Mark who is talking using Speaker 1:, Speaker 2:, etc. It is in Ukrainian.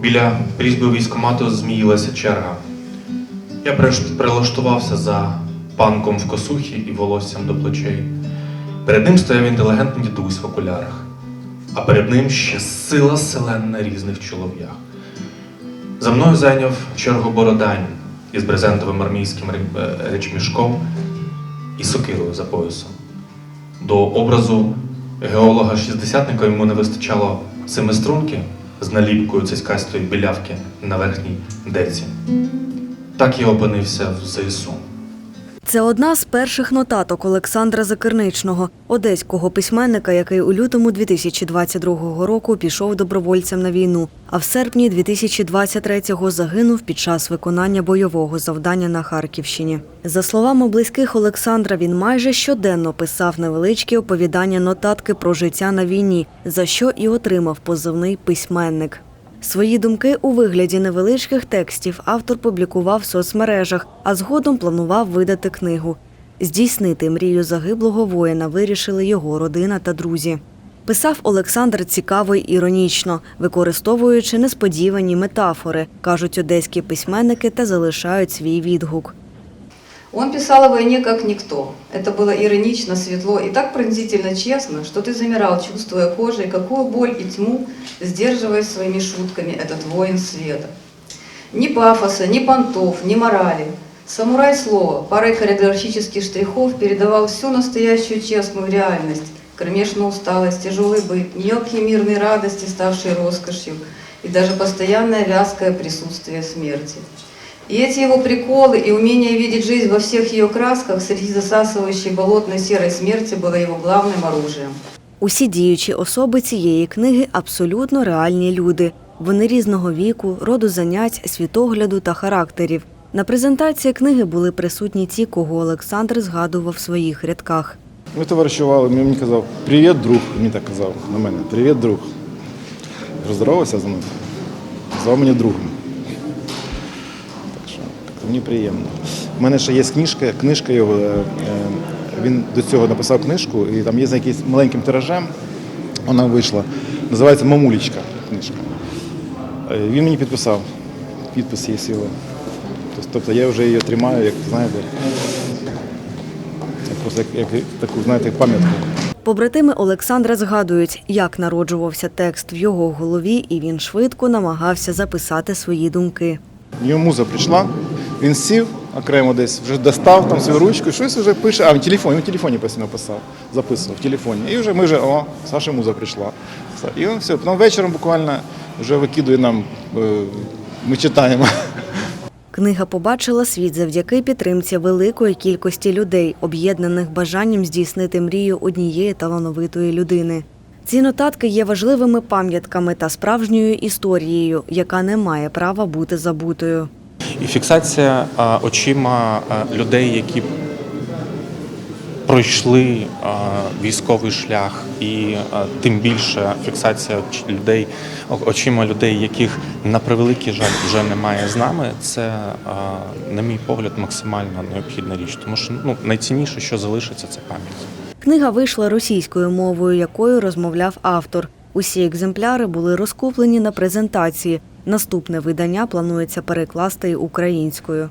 Speaker 1: Біля прізьби військомату зміїлася черга. Я прилаштувався за панком в косухі і волоссям до плечей. Перед ним стояв інтелігентний дідусь в окулярах, а перед ним ще сила селен різних чолов'ях. За мною зайняв чергу Бородань із брезентовим армійським е, речмішком і сокирою за поясом. До образу геолога-шістдесятника йому не вистачало семиструнки з наліпкою цицькастої білявки на верхній деці. Так я опинився в ЗСУ.
Speaker 2: Це одна з перших нотаток Олександра Закирничного, одеського письменника, який у лютому 2022 року пішов добровольцем на війну, а в серпні 2023-го загинув під час виконання бойового завдання на Харківщині. За словами близьких Олександра, він майже щоденно писав невеличкі оповідання нотатки про життя на війні, за що і отримав позивний письменник. Свої думки у вигляді невеличких текстів автор публікував в соцмережах, а згодом планував видати книгу. Здійснити мрію загиблого воїна вирішили його родина та друзі. Писав Олександр цікаво й іронічно, використовуючи несподівані метафори, кажуть одеські письменники та залишають свій відгук.
Speaker 3: Он писал о войне как никто. Это было иронично, светло и так пронзительно честно, что ты замирал, чувствуя кожей, какую боль и тьму сдерживая своими шутками этот воин света. Ни пафоса, ни понтов, ни морали. Самурай слова, парой хореографических штрихов передавал всю настоящую честную реальность, кромешную усталость, тяжелый быт, мелкие мирные радости, ставшие роскошью, и даже постоянное вязкое присутствие смерти. И эти его приколы и умение видеть жизнь во всех ее красках среди засасывающей болотной серой смерти было его главным оружием.
Speaker 2: Усі діючі особи цієї книги абсолютно реальні люди. Вони різного віку, роду занять, світогляду та характерів. На презентації книги були присутні ті, кого Олександр згадував в своїх рядках.
Speaker 4: Ми товаришували, він мені казав, привіт, друг. Він так казав на мене, привіт, друг. Роздоровався за мною. Назвав мені другом. Мені приємно. У мене ще є книжка, книжка його. е, е, Він до цього написав книжку, і там є за якимось маленьким тиражем. Вона вийшла. Називається Мамулічка книжка. Е, Він мені підписав. Підпис є його. Тобто я вже її тримаю, як знаєте, як просто як, як таку, знаєте, пам'ятку.
Speaker 2: Побратими Олександра згадують, як народжувався текст в його голові, і він швидко намагався записати свої думки.
Speaker 4: Йому муза прийшла, він сів окремо десь, вже достав там свою ручку, щось вже пише, а в телефоні, він в телефоні постійно писав, записував в телефоні. І вже ми вже, о, Саша муза прийшла. І він все. Потім вечором буквально вже викидує нам, е, ми читаємо.
Speaker 2: Книга побачила світ завдяки підтримці великої кількості людей, об'єднаних бажанням здійснити мрію однієї талановитої людини. Ці нотатки є важливими пам'ятками та справжньою історією, яка не має права бути забутою.
Speaker 5: І фіксація очима людей, які пройшли військовий шлях, і тим більше фіксація людей очима людей, яких на превеликий жаль вже немає з нами. Це, на мій погляд, максимально необхідна річ, тому що ну найцінніше, що залишиться, це пам'ять.
Speaker 2: Книга вийшла російською мовою, якою розмовляв автор. Усі екземпляри були розкуплені на презентації. Наступне видання планується перекласти українською.